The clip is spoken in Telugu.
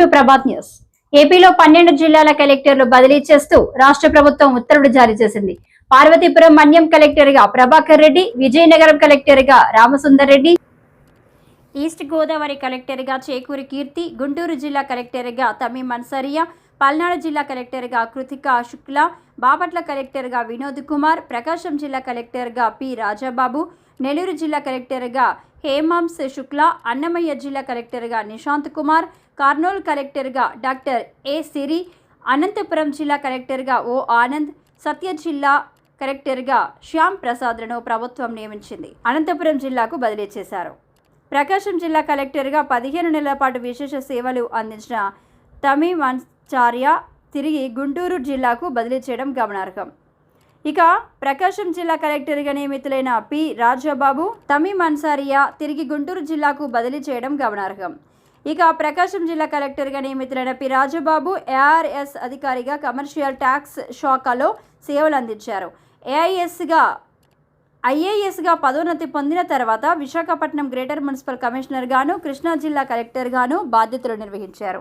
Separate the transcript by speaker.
Speaker 1: To Prabhat news. ఏపీలో పన్నెండు జిల్లాల కలెక్టర్లు బదిలీ చేస్తూ రాష్ట్ర ప్రభుత్వం ఉత్తర్వులు జారీ చేసింది. పార్వతీపురం మన్యం కలెక్టర్గా ప్రభాకర్ రెడ్డి విజయనగరం కలెక్టర్గా రామసుందర్ రెడ్డి ఈస్ట్ గోదావరి కలెక్టర్గా చేకూరి కీర్తి గుంటూరు జిల్లా కలెక్టర్గా తమీం అన్సరియా పల్నాడు జిల్లా కలెక్టర్గా కృతికా శుక్లా బాపట్ల కలెక్టర్గా వినోద్ కుమార్ ప్రకాశం జిల్లా కలెక్టర్గా పి రాజాబాబు నెల్లూరు జిల్లా కలెక్టర్గా హేమాంస్ శుక్ల శుక్లా అన్నమయ్య జిల్లా కలెక్టర్గా నిశాంత్ కుమార్ కర్నూలు కలెక్టర్గా డాక్టర్ ఏ సిరి అనంతపురం జిల్లా కలెక్టర్గా ఓ ఆనంద్ సత్య జిల్లా కలెక్టర్గా శ్యామ్ ప్రసాద్లను ప్రభుత్వం నియమించింది. అనంతపురం జిల్లాకు బదిలీ చేశారు. ప్రకాశం జిల్లా కలెక్టర్గా పదిహేను నెలల పాటు విశేష సేవలు అందించిన తమీం చార్య తిరిగి గుంటూరు జిల్లాకు బదిలీ చేయడం గమనార్హం. ఇక ప్రకాశం జిల్లా కలెక్టర్గా నియమితులైన పి. రాజాబాబు తమీం అన్సారియా తిరిగి గుంటూరు జిల్లాకు బదిలీ చేయడం గమనార్హం. ఇక ప్రకాశం జిల్లా కలెక్టర్గా నియమితులైన పి. రాజబాబు ఏఆర్ఎస్ అధికారిగా కమర్షియల్ ట్యాక్స్ శాఖలో సేవలు అందించారు. ఏఐఎస్గా ఐఏఎస్గా పదోన్నతి పొందిన తర్వాత విశాఖపట్నం గ్రేటర్ మున్సిపల్ కమిషనర్ గాను కృష్ణా జిల్లా కలెక్టర్ గాను బాధ్యతలు నిర్వహించారు.